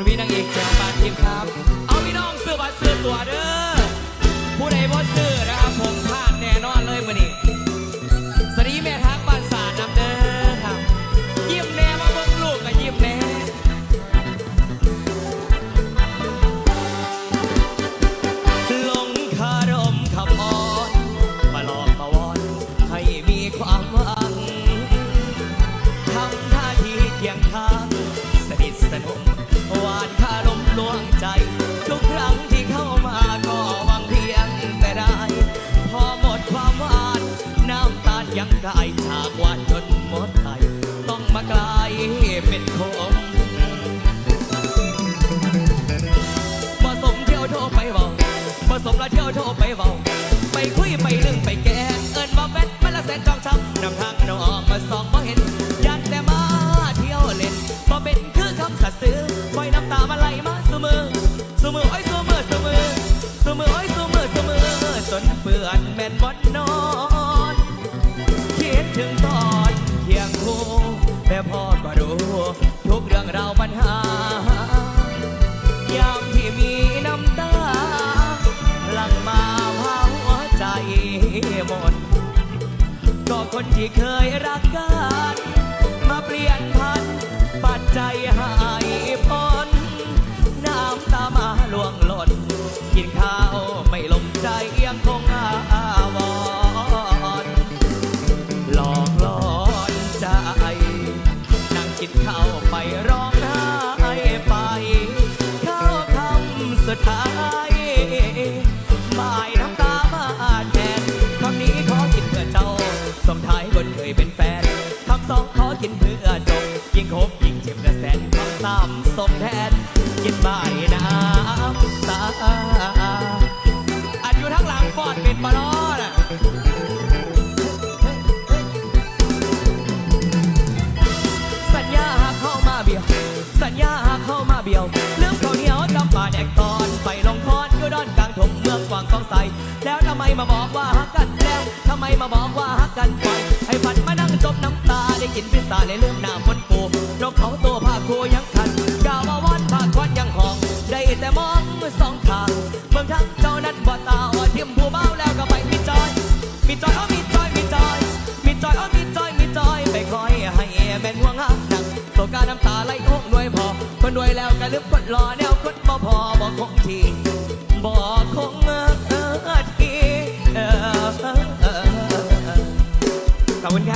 นพี่นางเอก้วปานทิพย์ครับ เอาพี่น้องซื้อบัตรซื้อตั๋วเด้อ ผู้ใดบ่ซื้อนะครับผมพลาดแน่นอนเลยมื้อนี้สวัสดีแม่ทักบ้านสารนำเด้อครับ ยิ้มแน่มาเบิ่งลูกก็ยิ้มแน่ลงคารมคำอ่อนมาหลอกมาวอนให้มีความหวังทำท่าทีเคียงข้าง กายฉากวานจนหมดไทยต้องมากลายเป็นคมผสมเที่ยวโทรไปเบาผสมล้วเที่ยวโทรไปเบาไปคุยไปนึ่งไปแกงเอินมาแวดมาละแสนจองช้ำนำทางน้องมาสองบ่เห็นยันแต่มาเที่ยวเล่นบ่เป็นคือคำสัตย์ซื้อปล่อยน้ำตามาไหลมาเสมอเสมอโอ้ย ถึงตอนเคียงคู่แม่พ่อก็รู้ ทุกเรื่องราวปัญหายามที่มีน้ำตาหลั่งมาพาหัวใจหมด ก็คนที่เคยรักกัน มาเปลี่ยนพันปัจจัย กินข้าวไปร้องไห้ไปข้าวคำสุดท้ายหมายน้ำตามาแทนคำนี้ขอกินเพื่อเจ้าส่งท้ายคนเคยเป็นแฟนคำสองขอกินเพื่อจงยิ่งคบยิ่งเจ็บกระแสนคำสามส่งแทนกินหมายน้ำตา มาบอกว่าฮักกันแล้วทำไมมาบอกว่าฮักกันปล่อยให้ฝันมานั่งจมน้ำตาได้กินพิซซ่าเลยลืมหน้าบนปูนกเขาตัวผ้าโคยังคันกาวาวันผ้าควันยังหองได้แต่มองสองทางเมืองทั้งเจ้านั้นบ่ตาอ่อนเทียมผู้เบาแล้วก็ไปมีจอยมีจอยเอามีจอยมีจอยมีจอยเอามีจอยมีจอยไปคอยให้แม่นห่วงหักหนักโศกาน้ำตาไหลอกหน่วยพอคนรวยแล้วก็ลืมคนรอแนวคนบ่พอบอกคงทีบอกคงเออเออที ขอบคุณครับ